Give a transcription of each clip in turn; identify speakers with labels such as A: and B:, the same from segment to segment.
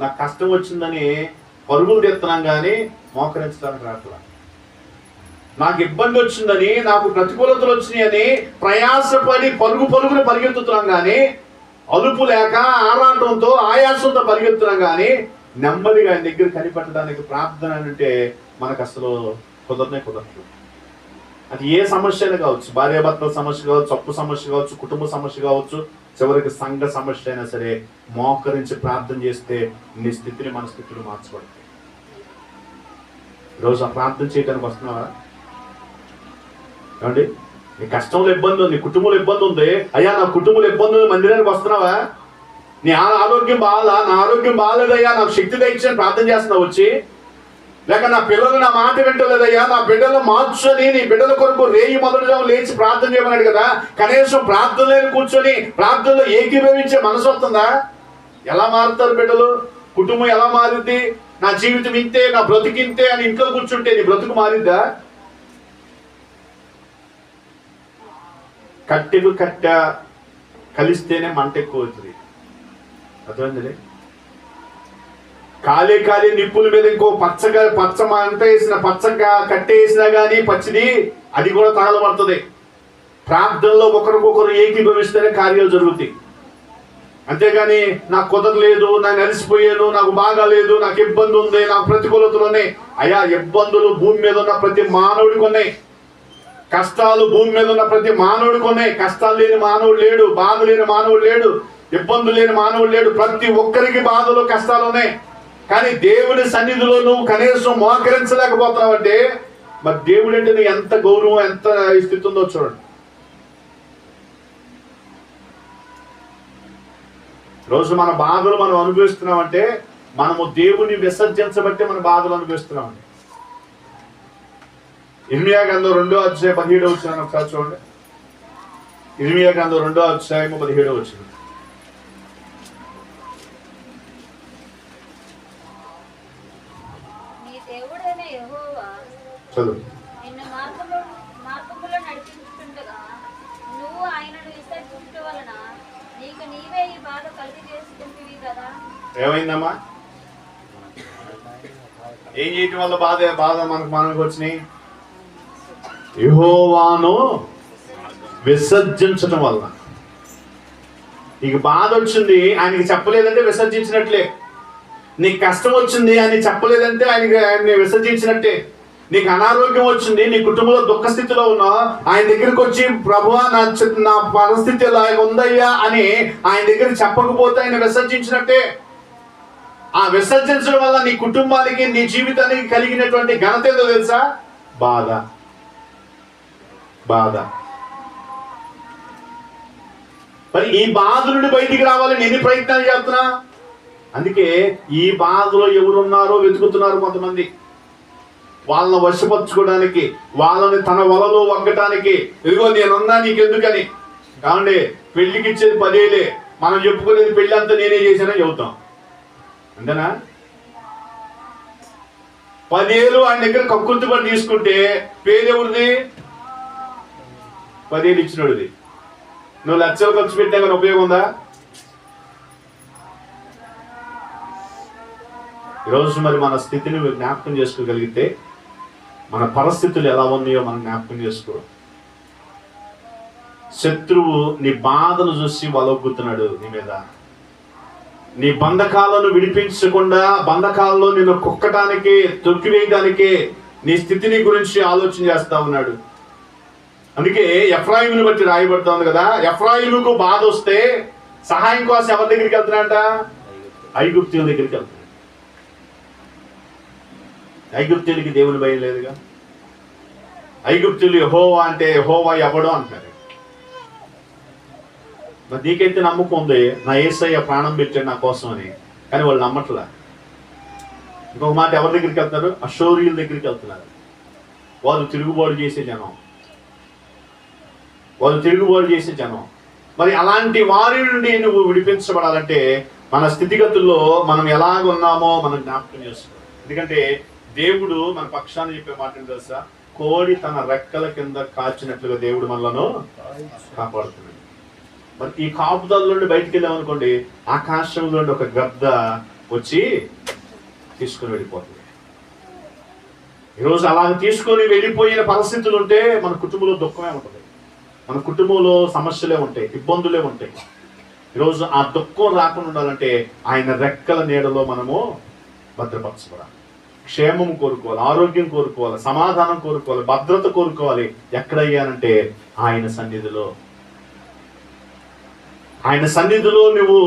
A: నాకు కష్టం వచ్చిందని పరుగులు తెస్తున్నాం కానీ మోకరించడానికి రావట్లా నాకు ఇబ్బంది వచ్చిందని నాకు ప్రతికూలతలు వచ్చినాయని ప్రయాసపడి పరుగు పరుగును పరిగెత్తుతున్నాం కానీ అలుపు లేక ఆరాటంతో ఆయాసంతో పరిగెత్తున్నాం కానీ నెమ్మదిగా ఆయన దగ్గర కనిపెట్టడానికి ప్రార్థన అంటే మనకు అసలు కుదరనే కుదరదు. అది ఏ సమస్య అయినా కావచ్చు. భార్యాభర్తల సమస్య కావచ్చు అప్పు సమస్య కావచ్చు కుటుంబ సమస్య కావచ్చు చివరికి సంఘ సమస్య అయినా సరే మోకరించి ప్రార్థన చేస్తే నీ స్థితిని మన స్థితిని మార్చబడుతుంది ఈరోజు ఆ ప్రార్థన చేయడానికి వస్తున్నావా? ఏమండి? నీ కష్టంలో ఇబ్బంది ఉంది కుటుంబంలో ఇబ్బంది ఉంది. అయ్యా నా కుటుంబంలో ఇబ్బంది ఉంది మందిరానికి వస్తున్నావా? నీ ఆ- ఆరోగ్యం బాగాలా? నా ఆరోగ్యం బాగాలేదయ్యా నాకు శక్తి దయచని ప్రార్థన చేస్తున్నావు వచ్చి. లేక నా పిల్లలు నా మాట వింటలేదయ్యా నా బిడ్డలు మార్చని నీ బిడ్డల కొరకు రేయి మొదలుగా లేచి ప్రార్థన చేయమన్నాడు కదా. కనీసం ప్రార్థనలేని కూర్చొని ప్రార్థనలో ఏకీభవించే మనసు వస్తుందా? ఎలా మారుతారు బిడ్డలు? కుటుంబం ఎలా మారింది నా జీవితం ఇంతే నా బ్రతికింతే అని ఇంట్లో కూర్చుంటే నీ బ్రతుకు మారిందా? కట్టెలు కట్ట కలిస్తేనే మంట ఎక్కువ అవుతుంది. కాలే కాలే నిప్పుల మీద ఇంకో పచ్చగా పచ్చ అంత వేసిన పచ్చగా కట్టేసినా కానీ పచ్చిది అది కూడా తగలబడుతుంది. ప్రార్థనలో ఒకరికొకరు ఏకీభవిస్తేనే కార్యాలు జరుగుతాయి. అంతేగాని నాకు కుదరలేదు నేను అలసిపోయాను నాకు బాగాలేదు నాకు ఇబ్బంది ఉంది నాకు ప్రతికూలతలు ఉన్నాయి. అయ్యా ఇబ్బందులు భూమి మీద ఉన్న ప్రతి మానవుడికి ఉన్నాయి. కష్టాలు భూమి మీద ఉన్న ప్రతి మానవుడికి ఉన్నాయి. కష్టాలు లేని మానవుడు లేడు బాధ లేని మానవుడు లేడు ఇబ్బందులు లేని మానవుడు లేడు. ప్రతి ఒక్కరికి బాధలు కష్టాలు ఉన్నాయి. కానీ దేవుని సన్నిధిలో నువ్వు కనీసం మోకరించలేకపోతున్నావు అంటే మరి దేవుడు అంటే నీకు ఎంత గౌరవం ఎంత స్థితి ఉందో చూడండి. రోజు మన బాధలు మనం అనుభవిస్తున్నామంటే మనము దేవుని విసర్జించబట్టి మన బాధలు అనుభవిస్తున్నామండి. ఇర్మియా గంధం రెండో అధ్యాయం పదిహేడో వచ్చిన ఒకసారి చూడండి. ఇర్మియా గంధం రెండో అధ్యాయం పదిహేడో
B: వచ్చింది దేవుడైన యెహోవా
A: చదువు.
B: నిన్ను మార్గంలో మార్గంలో నడిపించుతుండగా నువ్వు ఆయనను విసర్జించడం వలన నీకు నీవే ఈ బాధ కలిగి చేసుకుంటువి కదా?
A: ఏమైందమ్మా? ఏం చేయటం వల్ల బాధ బాధ మనకు మనకు వచ్చినాయి? యెహోవాను విసర్జించటం వల్ల నీకు బాధ వచ్చింది ఆయనకి చెప్పలేదంటే విసర్జించినట్లే. నీకు కష్టం వచ్చింది అని చెప్పలేదంటే ఆయన ఆయన్ని విసర్జించినట్టే. నీకు అనారోగ్యం వచ్చింది నీ కుటుంబంలో దుఃఖ స్థితిలో ఉన్నా ఆయన దగ్గరికి వచ్చి ప్రభువా నా నా పరిస్థితి ఇలా ఉందయ్యా? అని ఆయన దగ్గర చెప్పకపోతే ఆయన విసర్జించినట్టే. ఆ విసర్జించడం వల్ల నీ కుటుంబానికి నీ జీవితానికి కలిగినటువంటి ఘనత ఏదో తెలుసా? బాధ. బాధ. మరి ఈ బాధ నుండి బయటికి రావాలని ఎన్ని ప్రయత్నాలు చేస్తున్నా? అందుకే ఈ బాధలో ఎవరున్నారో వెతుకుతున్నారు కొంతమంది. వాళ్ళని వశపరచుకోవడానికి వాళ్ళని తన వలలో వగ్గటానికి ఇదిగో నేనున్నా నీకెందుకని. కావండి పెళ్ళికి ఇచ్చేది పదేలే. మనం చెప్పుకునేది పెళ్ళి అంతా నేనే చేశానని చెబుతాం. అంతేనా? పదేళ్ళు ఆయన దగ్గర కక్కుర్తి పని తీసుకుంటే పేరెవరిది పదేళ్ళు ఇచ్చినోడిది. నువ్వు లక్షలు ఖర్చు పెట్టా కానీ ఉపయోగం ఉందా? ఈరోజు మరి మన స్థితిని జ్ఞాపకం చేసుకోగలిగితే మన పరిస్థితులు ఎలా ఉన్నాయో మనం జ్ఞాపకం చేసుకో శత్రువు నీ బాధను చూసి వలొగ్గుతున్నాడు నీ మీద. నీ బంధకాలను విడిపించకుండా బంధకాలలో నిన్ను కుక్కటానికి తొక్కివేయడానికి నీ స్థితిని గురించి ఆలోచన చేస్తా ఉన్నాడు. అందుకే ఎఫ్రాయిముని బట్టి రాయబడతా ఉంది కదా ఎఫ్రాయిముకు బాధ వస్తే సహాయం కోసం ఎవరి దగ్గరికి వెళ్తున్నాడంట? ఐగుప్తుల దగ్గరికి వెళ్తున్నాడు. ఐగుప్తులకి దేవుని భయం లేదుగా? ఐగుప్తులు యహోవా అంటే యహోవా ఎవడో అంటారు. మరి నీకైతే నమ్మకం ఉంది? నా ఏసయ్య ప్రాణం పెట్టాడు నా కోసం అని. కానీ వాళ్ళు నమ్మట్లా? ఇంకొక మాట ఎవరి దగ్గరికి వెళ్తున్నారు? అశౌర్యుల దగ్గరికి వెళ్తున్నారు. వాళ్ళు తిరుగుబాటు చేసే జనం. వాళ్ళు తిరుగుబాటు చేసే జనం. మరి అలాంటి వారి నుండి నువ్వు విడిపించబడాలంటే మన స్థితిగతుల్లో మనం ఎలాగ ఉన్నామో మనం జ్ఞాపకం చేసుకోవాలి. ఎందుకంటే దేవుడు మన పక్షాన్ని చెప్పే మాట తెలుసా? కోడి తన రెక్కల కింద కాచినట్లుగా దేవుడు మనలను కాపాడుతున్నాడు. మరి ఈ కాపుదల నుండి బయటికి వెళ్ళామనుకోండి ఆకాశంలో ఒక గద్ద వచ్చి తీసుకుని వెళ్ళిపోతుంది. ఈరోజు అలా తీసుకొని వెళ్ళిపోయిన పరిస్థితులు ఉంటే మన కుటుంబంలో దుఃఖమే ఉంటుంది. మన కుటుంబంలో సమస్యలే ఉంటాయి ఇబ్బందులే ఉంటాయి. ఈరోజు ఆ దుఃఖం రాకుండా ఉండాలంటే ఆయన రెక్కల నీడలో మనము భద్రపరచబడాలి. క్షేమం కోరుకోవాలి ఆరోగ్యం కోరుకోవాలి సమాధానం కోరుకోవాలి భద్రత కోరుకోవాలి. ఎక్కడయ్యానంటే ఆయన సన్నిధిలో. ఆయన సన్నిధిలో నువ్వు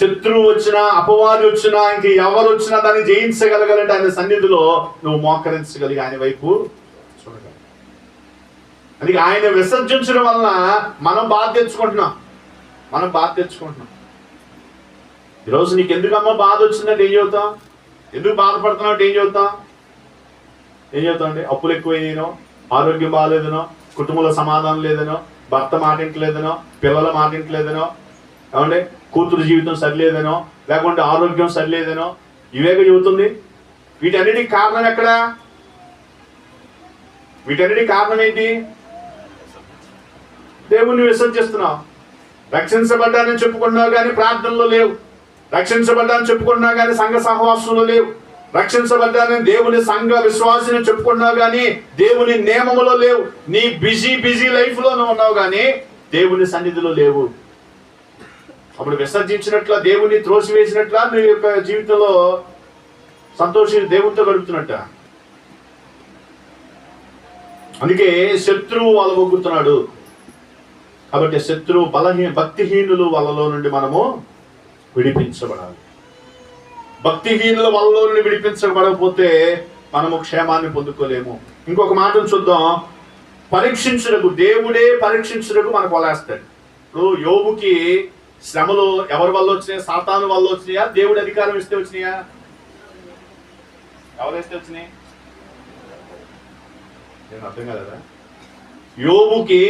A: శత్రువు వచ్చినా అపవాది వచ్చినా ఇంక ఎవరు వచ్చినా దాన్ని జయించగలగాలంటే ఆయన సన్నిధిలో నువ్వు మోకరించగలిగి ఆయన వైపు చూడగలవు. అందుకే ఆయన విసర్జించడం వలన మనం బాధ తెచ్చుకుంటున్నాం. మనం బాధ తెచ్చుకుంటున్నాం. ఈరోజు నీకు ఎందుకమ్మా బాధ వచ్చిందంటే ఏం చెబుతాం? ఎందుకు బాధపడుతున్నావు? ఏం చెబుతాం? ఏం చెబుతాం అండి అప్పులు ఎక్కువైనాయినో ఆరోగ్యం బాగాలేదనో కుటుంబంలో సమాధానం లేదనో భర్త మాటింటలేదనో పిల్లల మాటింటలేదనో ఏమండి కూతురు జీవితం సరిలేదనో లేకుంటే ఆరోగ్యం సరిలేదనో ఇవేగా చెబుతుంది? వీటన్నిటికి కారణం ఎక్కడ? వీటన్నిటికి కారణం ఏంటి? దేవుణ్ణి విసర్జిస్తున్నావు రక్షించబడ్డానని చెప్పుకున్నావు కానీ ప్రార్థనలో లేవు. రక్షించబడ్డానని చెప్పుకున్నా కానీ సంఘ సహవాసంలో లేవు. రక్షించబడ్డాని దేవుని సంఘ విశ్వాసిని చెప్పుకున్నావు కానీ దేవుని నియమములో లేవు. నీ బిజీ బిజీ లైఫ్లోనే ఉన్నావు కానీ దేవుని సన్నిధిలో లేవు. అప్పుడు విసర్జించినట్ల దేవుని త్రోసివేసినట్ల నీ యొక్క జీవితంలో సంతోషి దేవునితో గడుపుతున్నట్ట. అందుకే శత్రువు వాళ్ళు ఒగ్గుతున్నాడు. కాబట్టి శత్రువు బలహీన భక్తిహీనులు వాళ్ళలో నుండి మనము విడిపించబడాలి. భక్తిహీనుల వాళ్ళలో నుండి విడిపించబడకపోతే మనము క్షేమాన్ని పొందుకోలేము. ఇంకొక మాట చూద్దాం. పరీక్షించుటకు దేవుడే పరీక్షించుటకు మనకు వలేస్తాడు ఇప్పుడు యోగుకి శ్రమలు ఎవరి వల్ల వచ్చినాయా? సాతాను వల్ల వచ్చినాయా? దేవుడి అధికారం ఇస్తే వచ్చినాయా? ఎవరు ఇస్తే వచ్చినాయి? నేను అర్థం కాలేదా? యోగుకి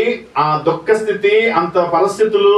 A: ఆ దుఃఖ స్థితి అంత పరిస్థితులు